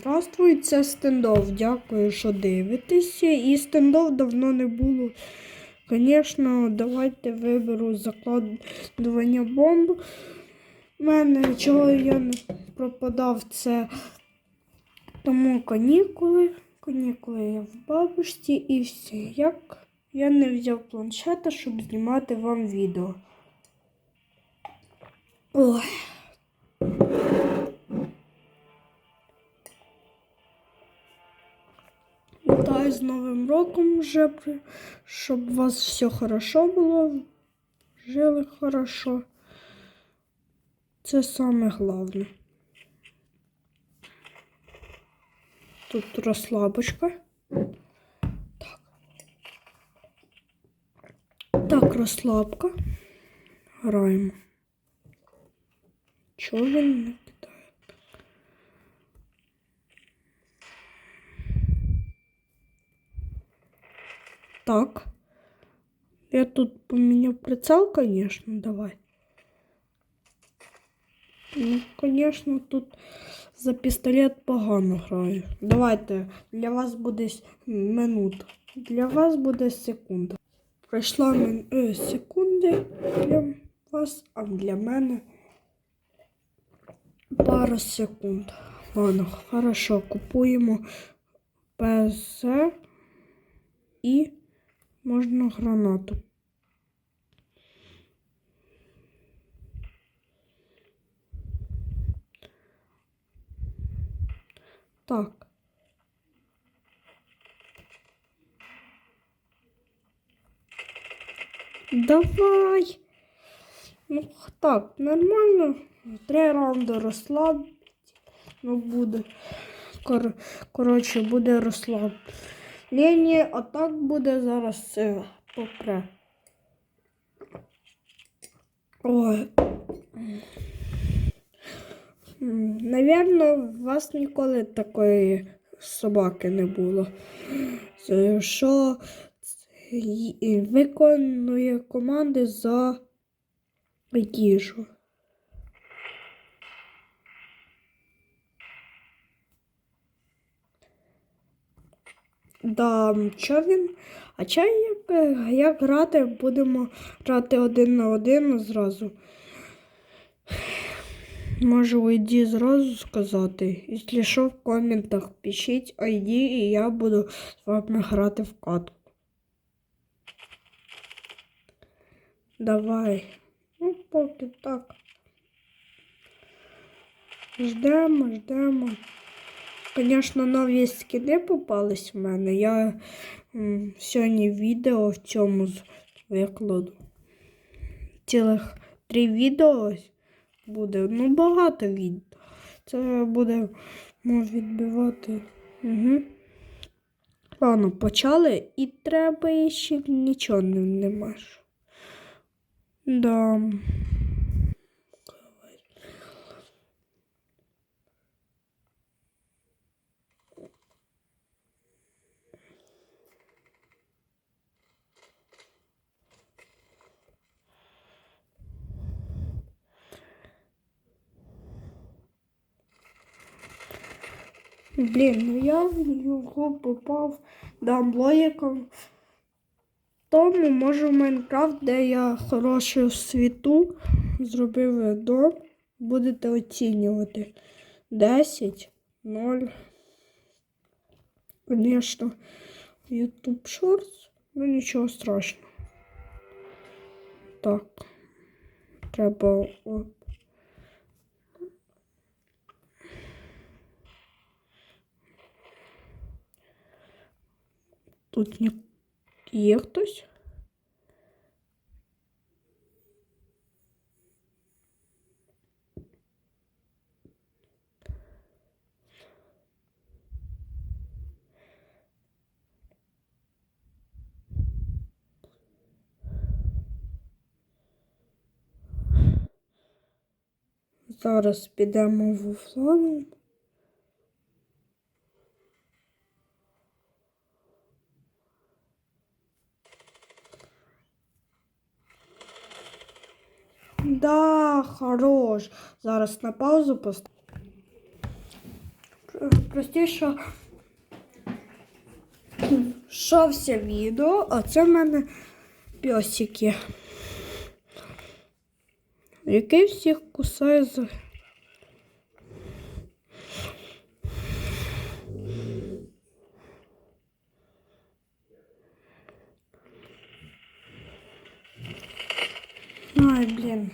Здравствуй, це стендов. Дякую, що дивитеся. І стендов давно не було. Звісно, давайте виберу закладування бомб. У мене чого я не пропадав, це тому канікули. Канікули я в бабушці і все. Як я не взяв планшета, щоб знімати вам відео. Ой. Вітаю з Новим роком вже, щоб у вас все хорошо було, жили хорошо. Це саме головне. Тут розслабочка. Так. Так, розслабка. Граємо. Чого він не кидає? Так. Я тут поменял прицел, конечно, давай. Ну, конечно, тут за пістолет погано граю. Давайте, для вас буде минута. Для вас буде секунда. Пройшла мен... е, секунди для вас, а для мене пара секунд. Ладно, хорошо, купуємо ПЗ і можна гранату. Так. Давай. Ну так, нормально. Три раунди розслабити. Ну буде. Кор... Коротше, буде розслаблення, а так буде зараз це попре. Ой. Навірно, у вас ніколи такої собаки не було. Що виконує команди за їжу. Да, що він? А чай як, як грати, будемо грати один на один зразу. Можу ID зразу сказати. Якщо що в коментах пишіть ID і я буду з вами грати в катку. Давай. Ну, поки так. Ждемо, ждемо. Звісно, нові скини попались в мене. Я сьогодні відео в цьому викладу. Цілих три відео буде. Ну, багато відео. Це буде може відбивати. Угу. Ладно, почали і треба ще нічого не, нема. ж. Да. Блін, ну я в нього попав даблоєком. Тому може в Майнкрафт, де я хороший в світу, зробив дом, будете оцінювати 10, 0. Звісно, YouTube Shorts, ну нічого страшного. Так. Треба. Тут є хтось? Зараз підемо в офлайн. Да, хорош. Зараз на паузу поставлю. простіше шовся відео, а це в мене пьосики. Який всіх кусає за. Ай, блин.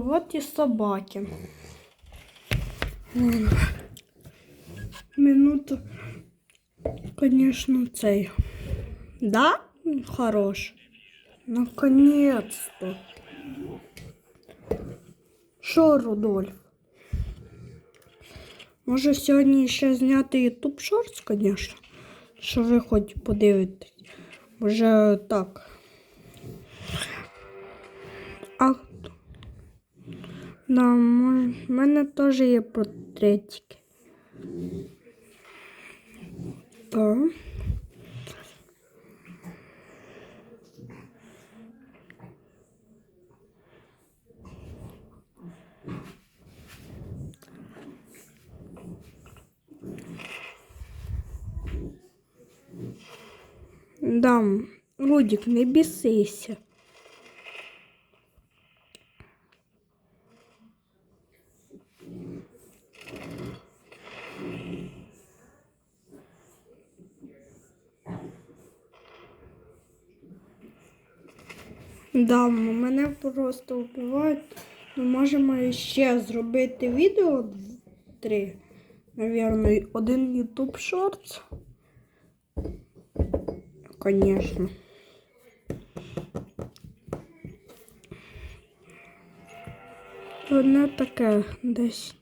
Вот и собаки. Минуту, конечно, цей. Да? Хорош. Наконец-то. Що, Рудольф? Може сьогодні ще зняти YouTube Shorts, звісно. Що ви хоч подивитесь. Може так. А да, в мене теж є портретики. Так. Да, Рудик, не бісися. Да, мене просто вбивають. Ми можемо ще зробити відео три. Навірно, один YouTube Shorts. Конечно. Одне таке десь.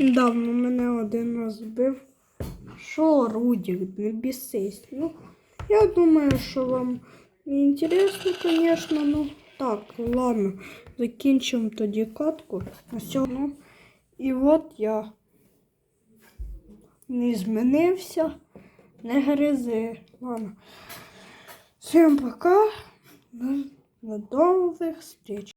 Давно мене один раз збив. Що, Рудік, не бісись. Ну, я думаю, що вам не інтересно, звісно, ну так, ладно, закінчимо тоді катку. На сьогодні. І от я не змінився, не гризи. Ладно. Всім пока. До нових зустріч.